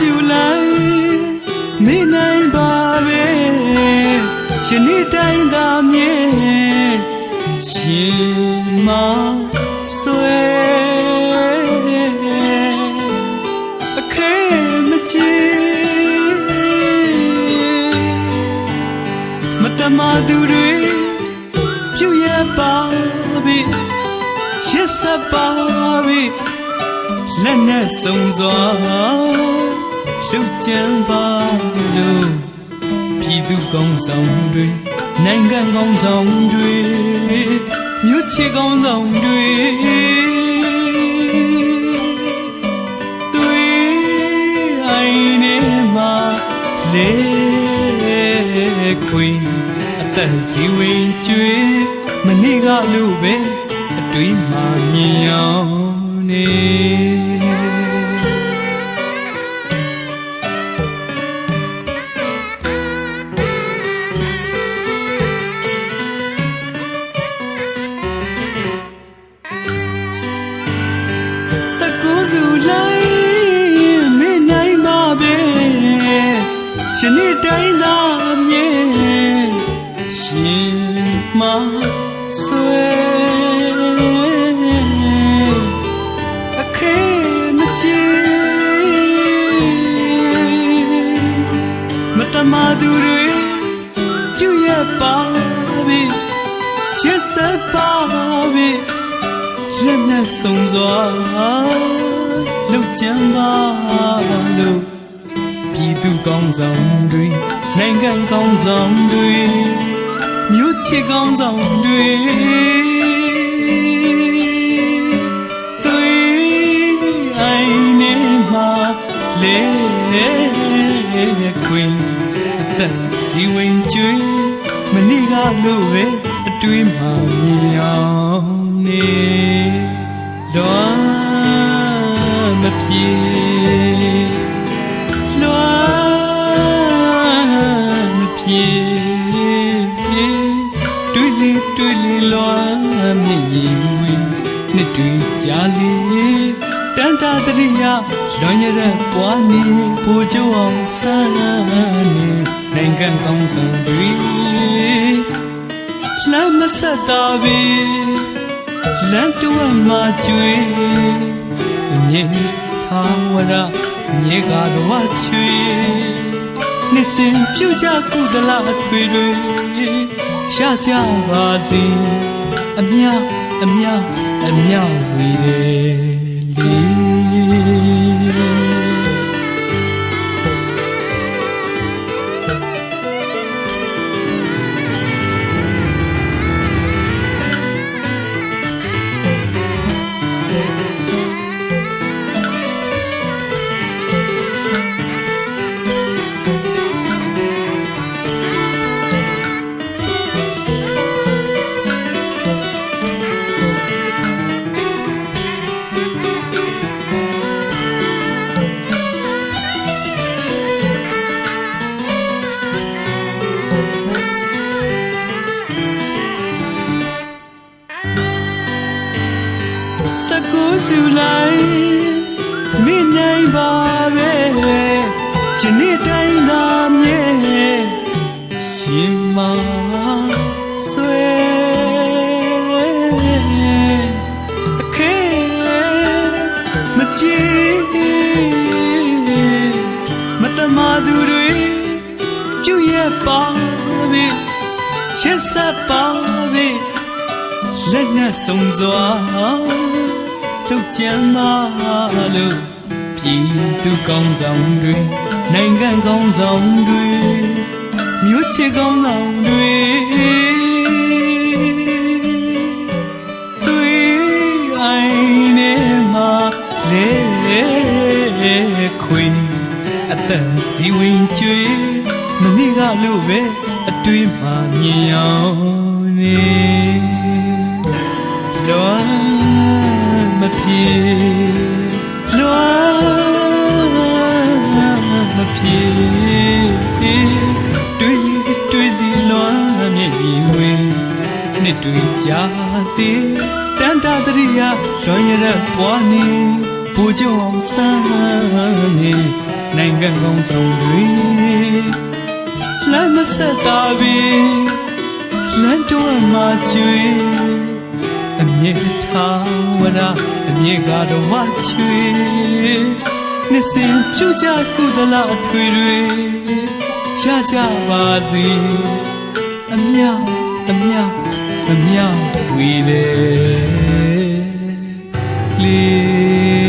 ကျူလိုက်မိနိုင်ပါပဲရှင်နေ့တိုင်းသာမြဲရှင်မဆွဲအခဲမချေမတမသူတွေပြုရပါပြီရှစ်ဆက်ပါပြီလက်နဲ့စုံစွာ လှုပ်ကြံပါလို့ပြည်သူကောင်းဆောင်တွေနိုင်ငံကောင်းဆောင်တွေမြို့ချေကောင်းဆောင်တွေတွေ့အိုင်နေမှာလေခွေအသက်စီဝင်ကျွေးမနေ့ကလို့ပဲအတွေးမှမြင်အောင်နေ စုလိုက်မင်းနိုင်ပါပဲရှင်နေ့တိုင်းသာမြဲရှင်မဆွဲအခဲမချေမတမသူတွေပြုရပါပြီရစပါပြီ လက်နဲ့စုံစွာလှုပ်ကြံပါလို့ပြည်သူကောင်းဆောင်တွေနိုင်ငံကောင်းဆောင်တွေမြို့ချစ်ကောင်းဆောင်တွေတွေ့အိုင်နေမှာလေခွင်အသက်စီဝင်ကျွေး မနေ့ကလို့ပဲအတွေးမှမြင်အောင်နေလွမ်းမပြေလွမ်းမပြေတွေ့လေတွေ့လေလွမ်းမြင်ရင်ဝေးနှစ်တွေ့ကြလေတန်တာတရိယ လွန်ရတဲ့ပွားနေပူကြအောင်ဆန်းနေနိုင်ငံကောင်းဆောင်တွေလမ်းမဆက်တာပဲလမ်းတွဲမှာကျွေးမြေထာဝရမြေကတော့ချွေနှစ်စင်ပြုတ်ကြကုသလာထွေတွေရှာကြပါစေအမြအမြအမြဝေလေစ ကူးစုလိုက်မိနိုင်ပါပဲရှင်နေ့တိုင်းသာမြဲရှင်မဆွဲအခဲမချီမတမသူတွေပြုရပါပဲရှစ်ဆက်ပါပဲလက်နဲ့စုံစွာ လှုပ်ကြံပါလို့ပြည်သူကောင်းဆောင်တွေနိုင်ငံကောင်းဆောင်တွေမြို့ချစ်ကောင်းဆောင်တွေတွေ့အိုင်နေမှာလေခွေအသက်စီဝင်ကျွေးမနေ့ကလို့ပဲအတွေးမှမြင်အောင်နေလွ မ်းမပြေလွမ်းမပြေတွေ့လီတွေ့လီလွမ်းမြေဝင်နှစ်တွေ့ကြသည်တန်တာတရိယာလွန်ရတဲ့ပွားနေပူကြအောင်ဆန်းနေနိုင်ငံကောင်းဆောင်တွေလမ်းမဆက်တာပြီလမ်းတော်မှာကျွေ မြင့်ထာဝရအမြင့်ကားတော်မချွေနှစ်စင်ပြုကြကုသလအထွေတွေရကြပါစေအမြအမြအမြဝီလေလေး